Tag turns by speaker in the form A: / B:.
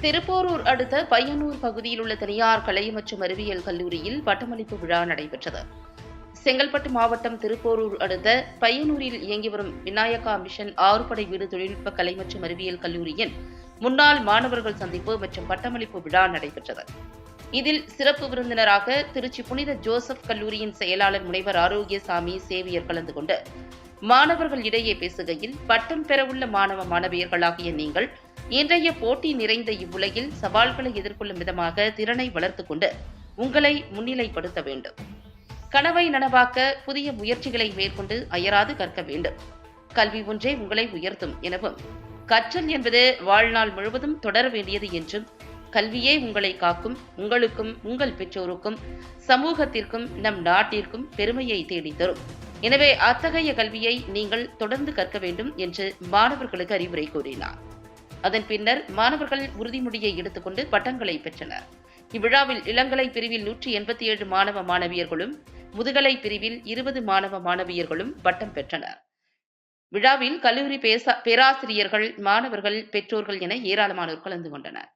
A: திருப்போரூர் அடுத்த பையனூர் பகுதியில் உள்ள தனியார் கலை மற்றும் அறிவியல் கல்லூரியில் பட்டமளிப்பு விழா நடைபெற்றது. செங்கல்பட்டு மாவட்டம் திருப்போரூர் அடுத்த பையனூரில் இயங்கி வரும் விநாயகா மிஷன் ஆறுபடை வீடு தொழில்நுட்ப கலை மற்றும் அறிவியல் கல்லூரியின் முன்னாள் மாணவர்கள் சந்திப்பு மற்றும் பட்டமளிப்பு விழா நடைபெற்றது. இதில் சிறப்பு விருந்தினராக திருச்சி புனித ஜோசப் கல்லூரியின் செயலாளர் முனைவர் ஆரோக்கியசாமி சேவியர் கலந்து கொண்டு மாணவர்கள் இடையே பேசுகையில் பட்டம் பெறவுள்ள மாணவ மாணவியர்களாகிய நீங்கள் இன்றைய போட்டி நிறைந்த இவ்வுலகில் சவால்களை எதிர்கொள்ளும் விதமாக திறனை வளர்த்து கொண்டு உங்களை முன்னிலைப்படுத்த வேண்டும். கனவை நனவாக்க புதிய முயற்சிகளை மேற்கொண்டு அயராது கற்க வேண்டும். கல்வி ஒன்றே உங்களை உயர்த்தும் எனவும் கற்றல் என்பது வாழ்நாள் முழுவதும் தொடர வேண்டியது என்றும் கல்வியே உங்களை காக்கும் உங்களுக்கும் உங்கள் பெற்றோருக்கும் சமூகத்திற்கும் நம் நாட்டிற்கும் பெருமையை தேடித் தரும். எனவே அத்தகைய கல்வியை நீங்கள் தொடர்ந்து கற்க வேண்டும் என்று மாணவர்களுக்கு அறிவுரை கூறினார். அதன் பின்னர் மாணவர்கள் உறுதிமொழியை எடுத்துக்கொண்டு பட்டங்களை பெற்றனர். இவ்விழாவில் இளங்கலை பிரிவில் நூற்றி எண்பத்தி ஏழு மாணவ மாணவியர்களும் முதுகலை பிரிவில் இருபது மாணவ மாணவியர்களும் பட்டம் பெற்றனர். விழாவில் கல்லூரி பேச பேராசிரியர்கள் மாணவர்கள் பெற்றோர்கள் என ஏராளமானோர் கலந்து கொண்டனர்.